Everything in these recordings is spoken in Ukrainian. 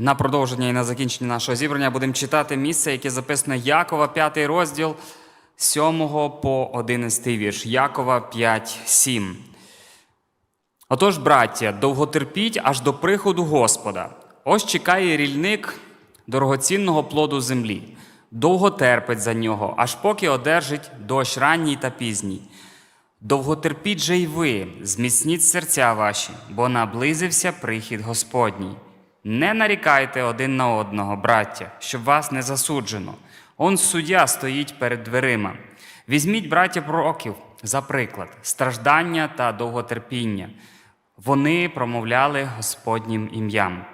На продовження і на закінчення нашого зібрання будемо читати місце, яке записано Якова, 5 розділ, 7 по 11 вірш. Якова 5, 7. Отож, браття, довготерпіть аж до приходу Господа. Ось чекає рільник дорогоцінного плоду землі. Довго терпить за нього, аж поки одержить дощ ранній та пізній. Довготерпіть же й ви, зміцніть серця ваші, бо наблизився прихід Господній. Не нарікайте один на одного, браття, щоб вас не засуджено. Он суддя стоїть перед дверима. Візьміть, браття пророків, за приклад, страждання та довготерпіння. Вони промовляли Господнім ім'ям.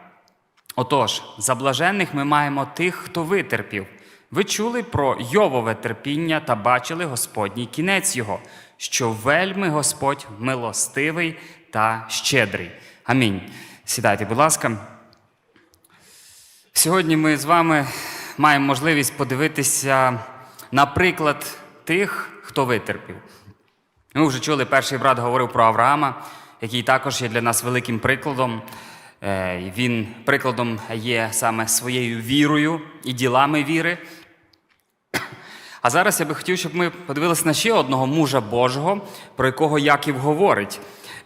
Отож, за блаженних ми маємо тих, хто витерпів. Ви чули про Йовове терпіння та бачили Господній кінець його, що вельми Господь милостивий та щедрий. Амінь. Сідайте, будь ласка. Сьогодні ми з вами маємо можливість подивитися на приклад тих, хто витерпів. Ми вже чули, перший брат говорив про Авраама, який також є для нас великим прикладом. Е, Він прикладом є саме своєю вірою і ділами віри. А зараз я би хотів, щоб ми подивилися на ще одного мужа Божого, про якого Яків говорить,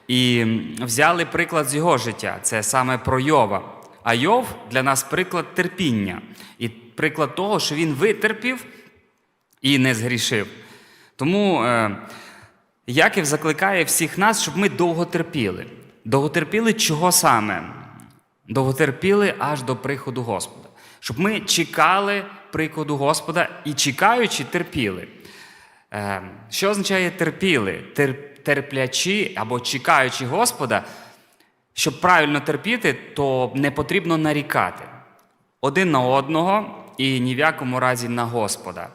і взяли приклад з його життя. Це саме про Йова. А Йов для нас приклад терпіння і приклад того, що він витерпів і не згрішив. Тому е, Яків закликає всіх нас, щоб ми довго терпіли. Довго терпіли чого саме? Довго терпіли аж до приходу Господа. Щоб ми чекали приходу Господа і чекаючи, терпіли. Е, що означає терпіли? Терплячи або чекаючи Господа, щоб правильно терпіти, то не потрібно нарікати один на одного і ні в якому разі на Господа.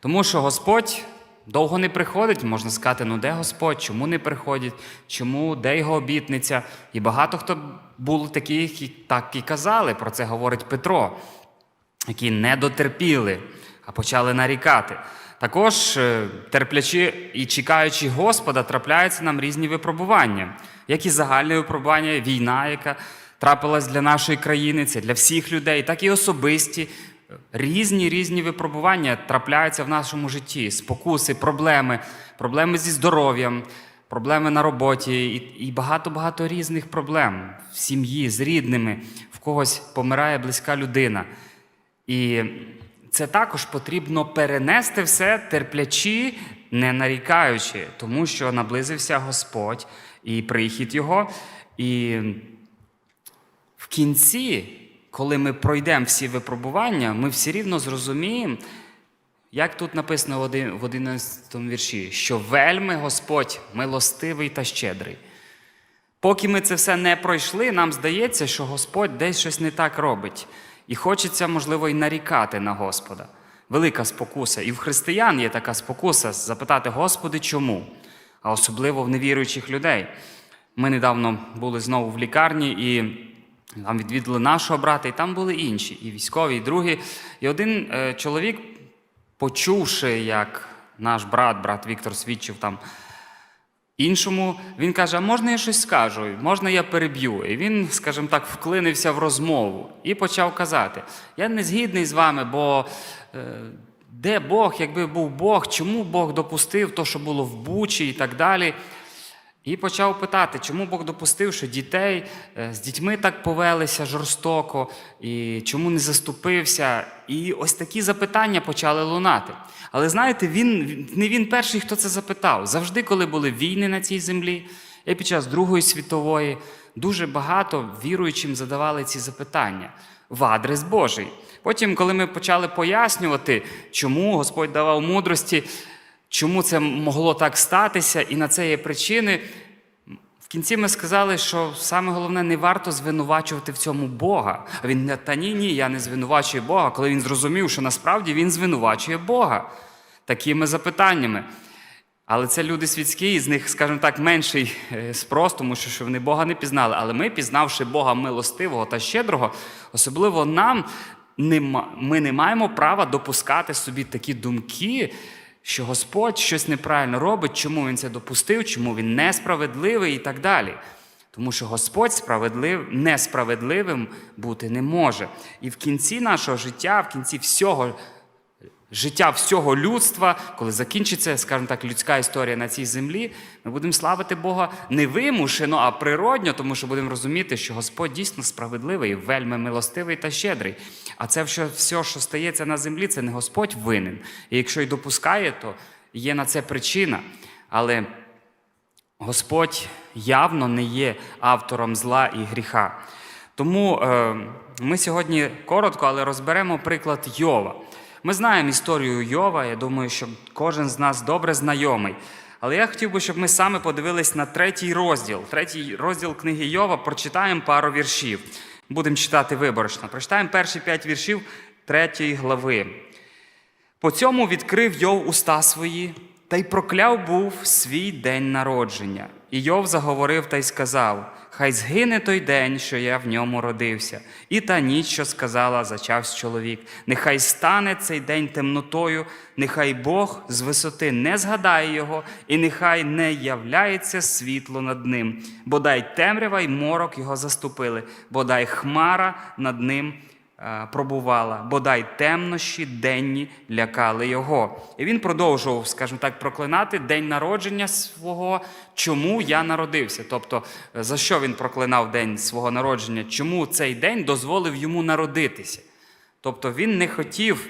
Тому що Господь довго не приходить, можна сказати, ну де Господь, чому не приходить, чому, де його обітниця. І багато хто були такі, які так і казали, про це говорить Петро, які не дотерпіли, а почали нарікати. Також, е, терплячи і чекаючи Господа, трапляються нам різні випробування, як і загальне випробування, війна, яка трапилась для нашої країни, це для всіх людей, так і особисті. Різні різні випробування трапляються в нашому житті: спокуси, проблеми, проблеми зі здоров'ям, проблеми на роботі і, багато-багато різних проблем в сім'ї з рідними, в когось помирає близька людина. І це також потрібно перенести все, терплячи, не нарікаючи, тому що наблизився Господь і прихід Його. І в кінці, коли ми пройдемо всі випробування, ми все рівно зрозуміємо, як тут написано в 11 вірші, що вельми Господь милостивий та щедрий. Поки ми це все не пройшли, нам здається, що Господь десь щось не так робить. І хочеться, можливо, і нарікати на Господа. Велика спокуса. І в християн є така спокуса запитати, Господи, чому? А особливо в невіруючих людей. Ми недавно були знову в лікарні і там відвідали нашого брата, і там були інші, і військові, і другі. І один е, чоловік, почувши, як наш брат, брат Віктор свідчив там Іншому він каже: а можна я щось скажу? Можна я переб'ю? І він, скажімо так, вклинився в розмову і почав казати: Я не згідний з вами, бо е, де Бог, якби був Бог, чому Бог допустив то, що було в Бучі і так далі. І почав питати, чому Бог допустив, що дітей е, з дітьми так повелися жорстоко, і чому не заступився. І ось такі запитання почали лунати. Але знаєте, він не він перший, хто це запитав. Завжди, коли були війни на цій землі, і під час Другої світової, дуже багато віруючим задавали ці запитання в адрес Божий. Потім, коли ми почали пояснювати, чому Господь давав мудрості, чому це могло так статися, і на це є причини. В кінці ми сказали, що саме головне не варто звинувачувати в цьому Бога. А він та ні, ні, я не звинувачую Бога, коли він зрозумів, що насправді він звинувачує Бога такими запитаннями. Але це люди світські, і з них, скажімо так, менший е, спрос, тому що вони Бога не пізнали. Але ми, пізнавши Бога милостивого та щедрого, особливо нам, ми не маємо права допускати собі такі думки, що Господь щось неправильно робить, чому він це допустив, чому він несправедливий і так далі. Тому що Господь справедлив, несправедливим бути не може. І в кінці нашого життя, в кінці всього життя всього людства, коли закінчиться, скажімо так, людська історія на цій землі, ми будемо славити Бога не вимушено, а природньо, тому що будемо розуміти, що Господь дійсно справедливий, вельми милостивий та щедрий. А це все, що стається на землі, це не Господь винен. І якщо й допускає, то є на це причина. Але Господь явно не є автором зла і гріха. Тому е, ми сьогодні коротко, але розберемо приклад Йова. Ми знаємо історію Йова, я думаю, що кожен з нас добре знайомий. Але я хотів би, щоб ми саме подивились на третій розділ. Третій розділ книги Йова прочитаємо пару віршів. Будемо читати виборочно. Прочитаємо перші п'ять віршів третьої глави. По цьому відкрив Йов уста свої, та й прокляв був свій день народження. Йов заговорив та й сказав: Хай згине той день, що я в ньому родився, і та ніч, що сказала, зачавсь чоловік. Нехай стане цей день темнотою, нехай Бог з висоти не згадає його, і нехай не являється світло над ним. Бодай темрява й морок його заступили, бодай хмара над ним пробувала, бодай темнощі денні лякали його. І він продовжував, скажімо так, проклинати день народження свого, чому я народився. Тобто, е, за що він проклинав день свого народження, чому цей день дозволив йому народитися. Тобто він не хотів,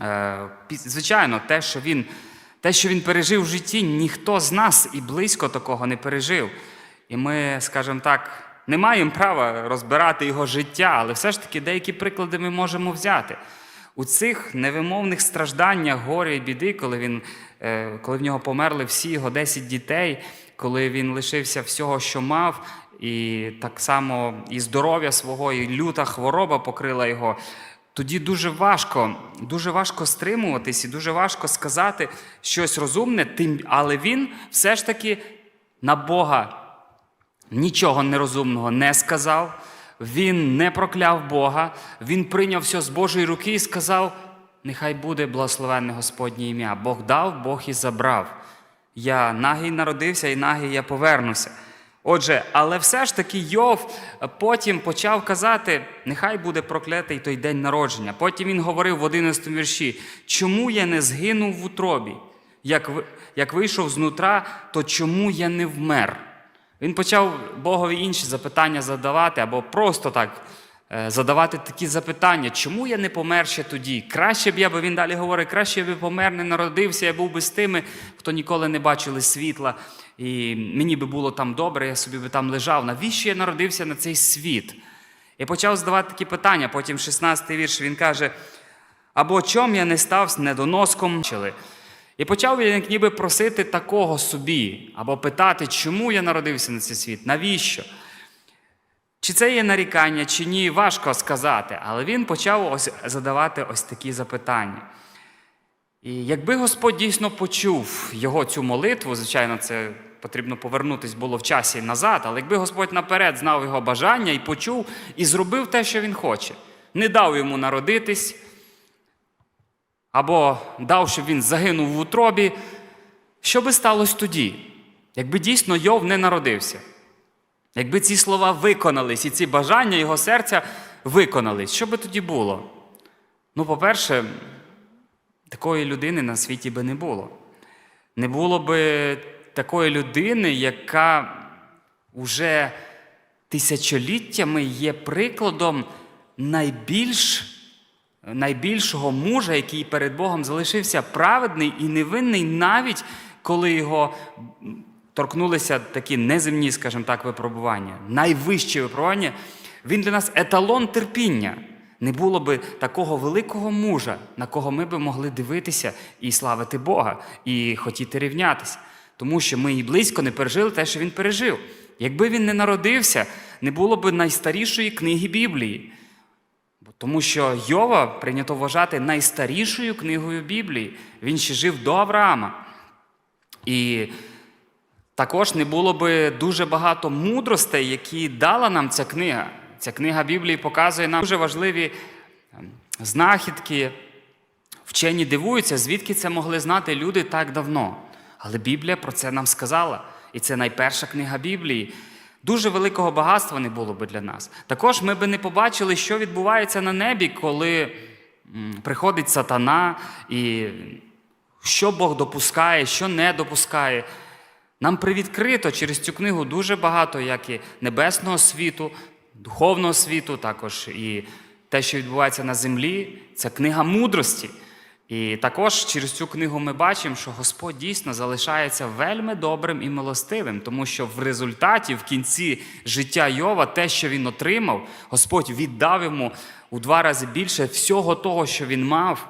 е, звичайно, те, що він. Те, що він пережив в житті, ніхто з нас і близько такого не пережив. І ми, скажімо так, не маємо права розбирати його життя, але все ж таки деякі приклади ми можемо взяти. У цих невимовних стражданнях, горя і біди, коли, він, е, коли в нього померли всі його 10 дітей, коли він лишився всього, що мав, і так само і здоров'я свого, і люта хвороба покрила його. Тоді дуже важко, дуже важко стримуватись і дуже важко сказати щось розумне, але він все ж таки на Бога нічого нерозумного не сказав, він не прокляв Бога, він прийняв все з Божої руки і сказав: нехай буде благословенне Господнє ім'я. Бог дав, Бог і забрав. Я нагий народився, і нагий я повернуся. Отже, але все ж таки Йов потім почав казати: нехай буде проклятий той день народження. Потім він говорив в 11 вірші: чому я не згинув в утробі? Як, як вийшов знутра, то чому я не вмер? Він почав Богові інші запитання задавати, або просто так е, задавати такі запитання, чому я не помер ще тоді? Краще б я би він далі говорить, краще б помер, не народився, я був би з тими, хто ніколи не бачили світла, і мені би було там добре, я собі би там лежав. Навіщо я народився на цей світ? І почав задавати такі питання. Потім 16-й вірш він каже: або чом я не став недоноском. І почав він ніби просити такого собі, або питати, чому я народився на цей світ, навіщо? Чи це є нарікання, чи ні, важко сказати, але він почав ось задавати ось такі запитання. І якби Господь дійсно почув його цю молитву, звичайно, це потрібно повернутися було в часі назад, але якби Господь наперед знав його бажання і почув, і зробив те, що він хоче, не дав йому народитись, або дав, щоб він загинув в утробі, що би сталося тоді, якби дійсно Йов не народився? Якби ці слова виконались і ці бажання його серця виконались, що би тоді було? Ну, по-перше, такої людини на світі би не було. Не було би такої людини, яка уже тисячоліттями є прикладом найбільш, найбільшого мужа, який перед Богом залишився праведний і невинний, навіть коли його торкнулися такі неземні, скажімо так, випробування, найвищі випробування. Він для нас еталон терпіння. Не було би такого великого мужа, на кого ми би могли дивитися і славити Бога, і хотіти рівнятися. Тому що ми і близько не пережили те, що він пережив. Якби він не народився, не було б найстарішої книги Біблії. Тому що Йова прийнято вважати найстарішою книгою Біблії. Він ще жив до Авраама. І також не було би дуже багато мудростей, які дала нам ця книга. Ця книга Біблії показує нам дуже важливі ем, знахідки. Вчені дивуються, звідки це могли знати люди так давно. Але Біблія про це нам сказала. І це найперша книга Біблії. Дуже великого багатства не було би для нас. Також ми би не побачили, що відбувається на небі, коли приходить сатана, і що Бог допускає, що не допускає. Нам привідкрито через цю книгу дуже багато як і небесного світу, духовного світу, також і те, що відбувається на землі, це книга мудрості. І також через цю книгу ми бачимо, що Господь дійсно залишається вельми добрим і милостивим, тому що в результаті, в кінці життя Йова, те, що він отримав, Господь віддав йому у два рази більше всього того, що він мав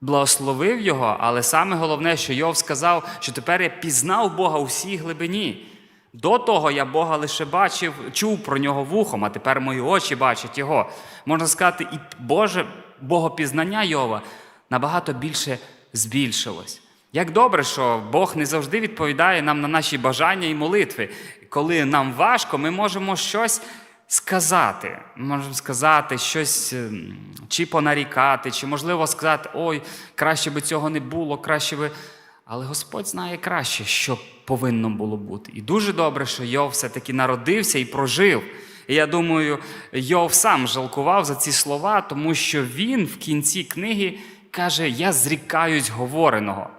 благословив його, але саме головне, що Йов сказав, що тепер я пізнав Бога у всій глибині. До того я Бога лише бачив, чув про нього вухом, а тепер мої очі бачать його. Можна сказати, і Боже богопізнання Йова набагато більше збільшилось. Як добре, що Бог не завжди відповідає нам на наші бажання і молитви. Коли нам важко, ми можемо щось сказати. Можемо сказати щось ем, чи понарікати, чи можливо сказати, ой, краще би цього не було, краще би. Але Господь знає краще, що повинно було бути. І дуже добре, що Йов все-таки народився і прожив. І я думаю, Йов сам жалкував за ці слова, тому що він в кінці книги каже: Я зрікаюсь говореного.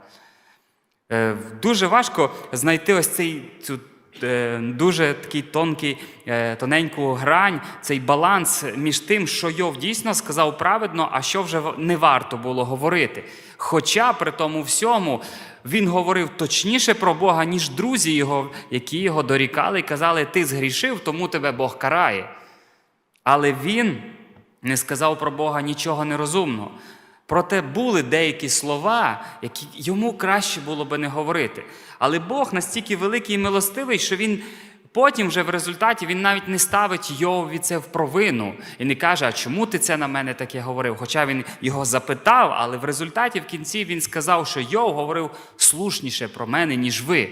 Е, Дуже важко знайти ось цей цю е, дуже такий тонкий, е, тоненьку грань, цей баланс між тим, що Йов дійсно сказав праведно, а що вже не варто було говорити. Хоча при тому всьому він говорив точніше про Бога, ніж друзі його, які його дорікали і казали: Ти згрішив, тому тебе Бог карає. Але він не сказав про Бога нічого нерозумного. Проте були деякі слова, які йому краще було би не говорити. Але Бог настільки великий і милостивий, що він потім, вже в результаті, він навіть не ставить Йовові це в провину і не каже, а чому ти це на мене таке говорив? Хоча він його запитав, але в результаті в кінці він сказав, що Йов говорив слушніше про мене, ніж ви.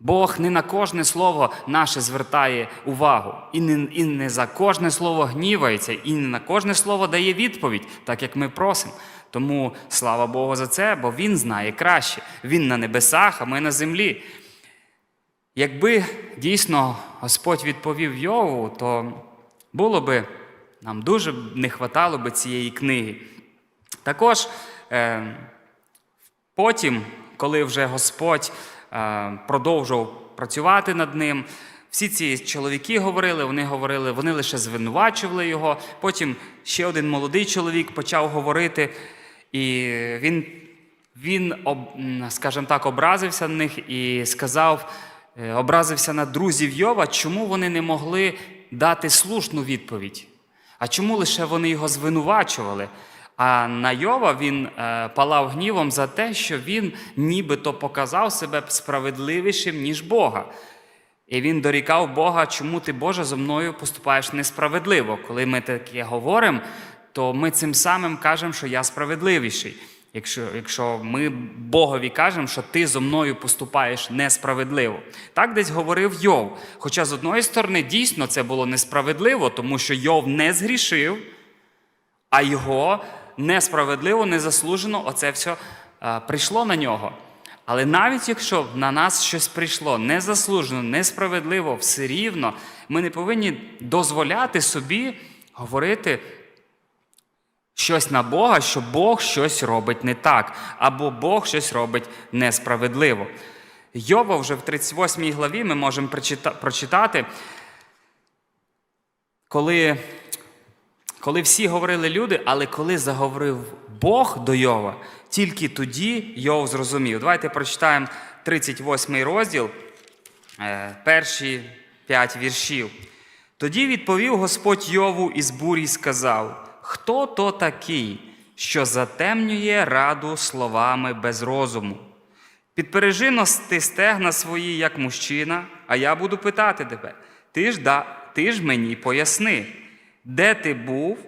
Бог не на кожне слово наше звертає увагу, і не, і не за кожне слово гнівається, і не на кожне слово дає відповідь, так як ми просимо. Тому слава Богу за це, бо Він знає краще. Він на небесах, а ми на землі. Якби дійсно Господь відповів Йову, то було би нам дуже не хватало би цієї книги. Також е, Потім, коли вже Господь продовжував працювати над ним, всі ці чоловіки говорили, вони говорили, вони лише звинувачували його. Потім ще один молодий чоловік почав говорити, і він, він скажімо так, образився на них і сказав, е, образився на друзів Йова, чому вони не могли дати слушну відповідь. А чому лише вони його звинувачували? А на Йова він е, палав гнівом за те, що він нібито показав себе справедливішим, ніж Бога. І він дорікав Бога, чому ти, Боже, зо мною поступаєш несправедливо. Коли ми таке говоримо, то ми цим самим кажемо, що я справедливіший. Якщо, якщо ми Богові кажемо, що ти зо мною поступаєш несправедливо. Так десь говорив Йов. Хоча з одної сторони дійсно це було несправедливо, тому що Йов не згрішив, а його несправедливо, незаслужено оце все прийшло на нього. Але навіть якщо на нас щось прийшло незаслужено, несправедливо, все рівно, ми не повинні дозволяти собі говорити щось на Бога, що Бог щось робить не так, або Бог щось робить несправедливо. Йова вже в 38 главі ми можемо прочитати, коли коли всі говорили люди, але коли заговорив Бог до Йова, тільки тоді Йов зрозумів. Давайте прочитаємо 38 розділ, е, перші п'ять віршів. Тоді відповів Господь Йову із бурі й сказав: Хто то такий, що затемнює раду словами без розуму? Підпережи ности стегна свої, як мужчина, а я буду питати тебе. Ти ж, да, ти ж мені поясни, де ти був,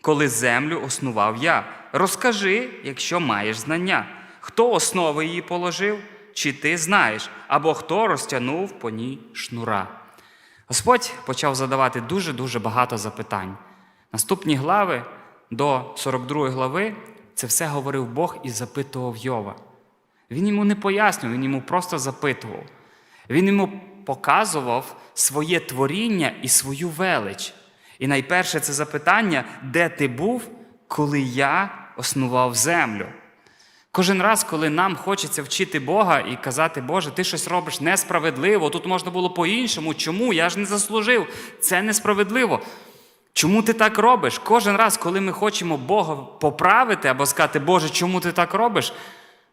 коли землю основав я? Розкажи, якщо маєш знання. Хто основи її положив, чи ти знаєш, або хто розтягнув по ній шнура? Господь почав задавати дуже-дуже багато запитань. Наступні глави до 42 глави це все говорив Бог і запитував Йова. Він йому не пояснював, він йому просто запитував. Він йому показував своє творіння і свою велич. І найперше це запитання, де ти був, коли я основав землю? Кожен раз, коли нам хочеться вчити Бога і казати, Боже, ти щось робиш несправедливо, тут можна було по-іншому. Чому? Я ж не заслужив. Це несправедливо. Чому ти так робиш? Кожен раз, коли ми хочемо Бога поправити або сказати, Боже, чому ти так робиш?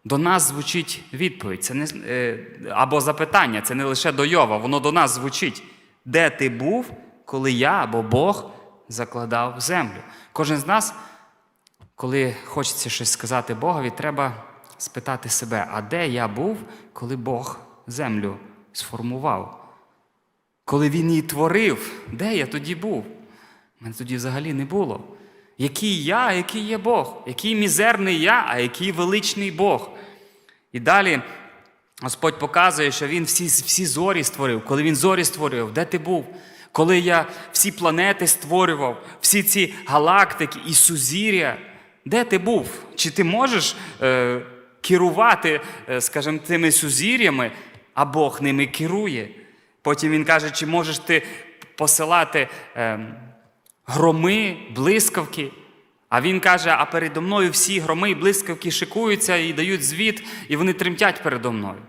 До нас звучить відповідь. Це не, е, або запитання, це не лише до Йова, воно до нас звучить. Де ти був, коли я або Бог закладав землю? Кожен з нас коли хочеться щось сказати Богові, треба спитати себе, а де я був, коли Бог землю сформував? Коли Він її творив, де я тоді був? Мене тоді взагалі не було. Який я, який є Бог? Який мізерний я, а який величний Бог? І далі Господь показує, що Він всі, всі зорі створив. Коли Він зорі створював, де ти був? Коли я всі планети створював, всі ці галактики і сузір'я, де ти був? Чи ти можеш е, керувати, е, скажімо, тими сузір'ями, а Бог ними керує? Потім він каже, чи можеш ти посилати е, громи, блискавки? А він каже: а передо мною всі громи і блискавки шикуються і дають звіт, і вони тремтять передо мною.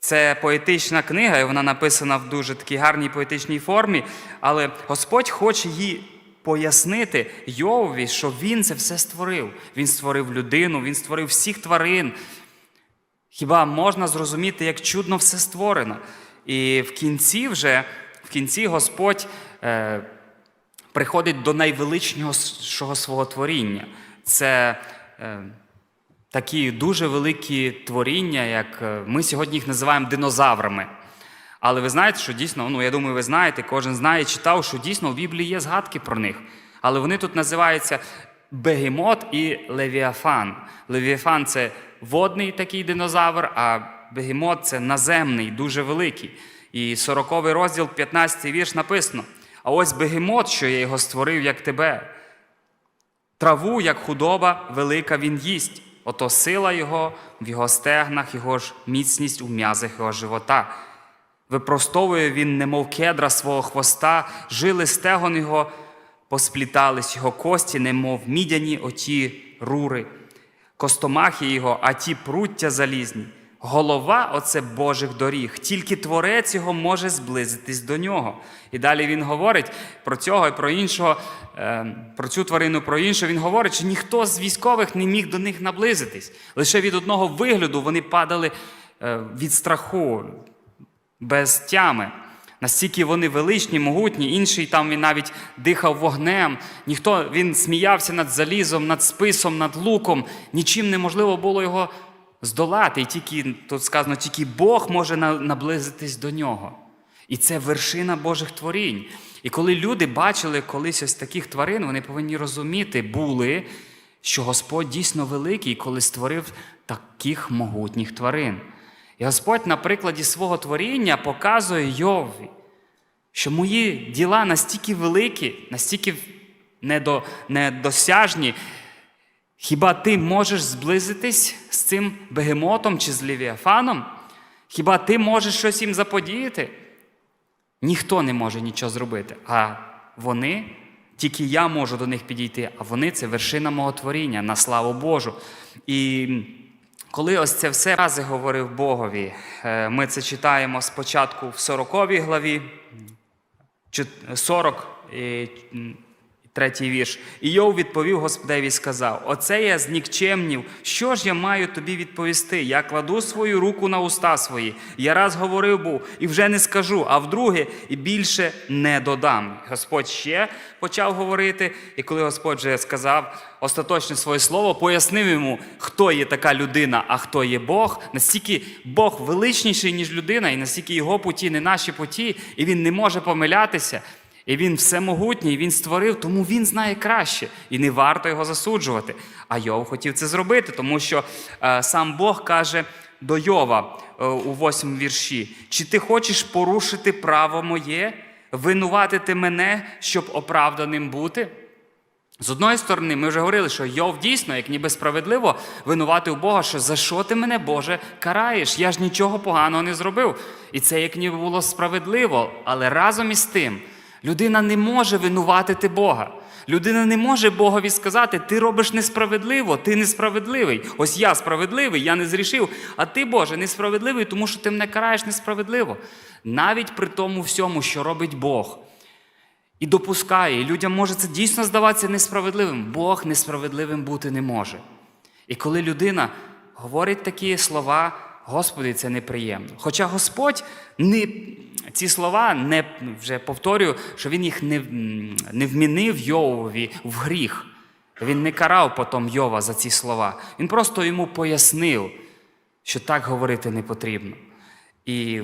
Це поетична книга, і вона написана в дуже такій гарній поетичній формі, але Господь хоче їй пояснити Йовові, що він це все створив. Він створив людину, він створив всіх тварин. Хіба можна зрозуміти, як чудно все створено? І в кінці вже, в кінці Господь е, приходить до найвеличнішого свого творіння. Це е, такі дуже великі творіння, як е, ми сьогодні їх називаємо динозаврами. Але ви знаєте, що дійсно, ну я думаю, ви знаєте, кожен знає, читав, що дійсно в Біблії є згадки про них. Але вони тут називаються Бегемот і Левіафан. Левіафан це водний такий динозавр, а бегемот це наземний, дуже великий. І 40 розділ, 15 вірш написано: А ось бегемот, що я його створив, як тебе. Траву, як худоба, велика він їсть. Ото сила його в його стегнах, його ж міцність у м'язах його живота. Випростовує він, немов кедра свого хвоста, жили стегон його, посплітались його кості, немов мідяні оті рури, костомахи його, а ті пруття залізні. Голова оце Божих доріг, тільки творець його може зблизитись до нього. І далі він говорить про цього і про іншого, е, про цю тварину, про іншу. Він говорить, що ніхто з військових не міг до них наблизитись. Лише від одного вигляду вони падали е, від страху, без тями. Настільки вони величні, могутні, інший там він навіть дихав вогнем. Ніхто він сміявся над залізом, над списом, над луком. Нічим неможливо було його здолати. І тільки тут сказано, тільки Бог може наблизитись до нього. І це вершина Божих творінь. І коли люди бачили колись ось таких тварин, вони повинні розуміти були, що Господь дійсно великий, коли створив таких могутніх тварин. І Господь на прикладі свого творіння показує Йові, що мої діла настільки великі, настільки недо, недосяжні. Хіба ти можеш зблизитись з цим бегемотом чи з Левіафаном? Хіба ти можеш щось їм заподіяти? Ніхто не може нічого зробити. А вони, тільки я можу до них підійти, а вони це вершина мого творіння на славу Божу. І коли ось це все рази говорив Богові, е, ми це читаємо спочатку в 40 главі, 40 і м, третій вірш. І Йов відповів Господеві і сказав: Оце я знікчемнів. Що ж я маю тобі відповісти? Я кладу свою руку на уста свої. Я раз говорив був і вже не скажу, а вдруге і більше не додам. Господь ще почав говорити, і коли Господь вже сказав остаточне своє слово, пояснив йому, хто є така людина, а хто є Бог. Настільки Бог величніший, ніж людина, і настільки його путі не наші путі, і він не може помилятися. І він всемогутній, він створив, тому він знає краще, і не варто його засуджувати. А Йов хотів це зробити, тому що е, сам Бог каже до Йова е, у восьмому вірші: чи ти хочеш порушити право моє, винуватити мене, щоб оправданим бути? З одної сторони, ми вже говорили, що Йов дійсно, як ніби справедливо, винувати у Бога, що за що ти мене, Боже, караєш? Я ж нічого поганого не зробив. І це як ніби було справедливо. Але разом із тим, людина не може винуватити Бога. Людина не може Богові сказати, ти робиш несправедливо, ти несправедливий. Ось я справедливий, я не зрішив, а ти, Боже, несправедливий, тому що ти мене караєш несправедливо. Навіть при тому всьому, що робить Бог і допускає, і людям може це дійсно здаватися несправедливим. Бог несправедливим бути не може. І коли людина говорить такі слова, Господи, це неприємно. Хоча Господь не, ці слова не вже повторюю, що Він їх не, не вмінив Йовові в гріх. Він не карав потім Йова за ці слова. Він просто йому пояснив, що так говорити не потрібно. І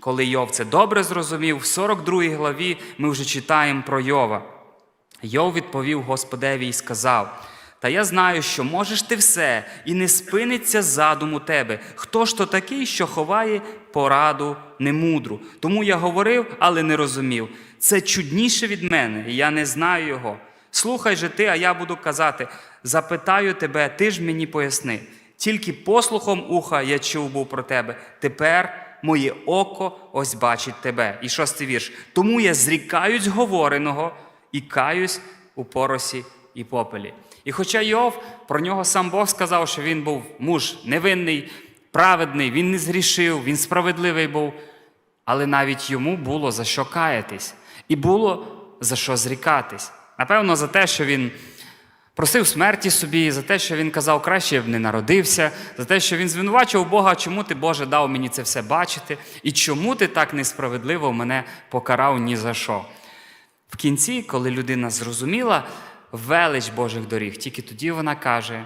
коли Йов це добре зрозумів, в 42 главі ми вже читаємо про Йова. Йов відповів Господеві і сказав: Та я знаю, що можеш ти все, і не спиниться задум у тебе. Хто ж то такий, що ховає пораду немудру? Тому я говорив, але не розумів. Це чудніше від мене, і я не знаю його. Слухай же ти, а я буду казати: запитаю тебе, ти ж мені поясни. Тільки послухом уха я чув був про тебе. Тепер моє око ось бачить тебе. І шостий вірш. Тому я зрікаюсь говореного і каюсь у поросі і попелі. І хоча Йов, про нього сам Бог сказав, що він був муж невинний, праведний, він не згрішив, він справедливий був, але навіть йому було за що каятись, і було за що зрікатись. Напевно, за те, що він просив смерті собі, за те, що він казав, краще я б не народився, за те, що він звинувачував Бога, чому ти, Боже, дав мені це все бачити, і чому ти так несправедливо мене покарав ні за що. В кінці, коли людина зрозуміла велич Божих доріг, тільки тоді вона каже: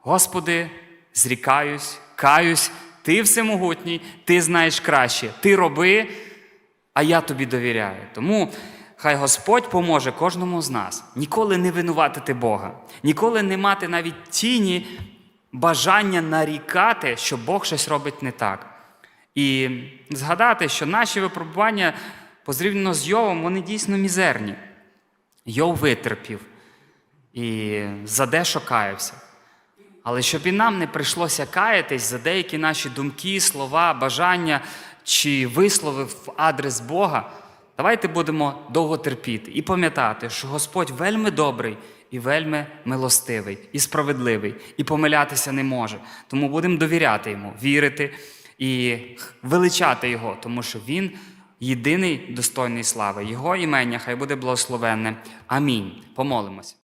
Господи, зрікаюсь, каюсь, ти всемогутній, ти знаєш краще, ти роби, а я тобі довіряю. Тому хай Господь поможе кожному з нас ніколи не винуватити Бога, ніколи не мати навіть тіні бажання нарікати, що Бог щось робить не так. І згадати, що наші випробування позрівняно з Йовом, вони дійсно мізерні. Йов витерпів і за дещо каявся. Але щоб і нам не прийшлося каятись за деякі наші думки, слова, бажання чи вислови в адрес Бога, давайте будемо довго терпіти і пам'ятати, що Господь вельми добрий і вельми милостивий, і справедливий, і помилятися не може. Тому будемо довіряти йому, вірити і величати Його, тому що Він єдиний достойний слави. Його імення хай буде благословенне. Амінь. Помолимось.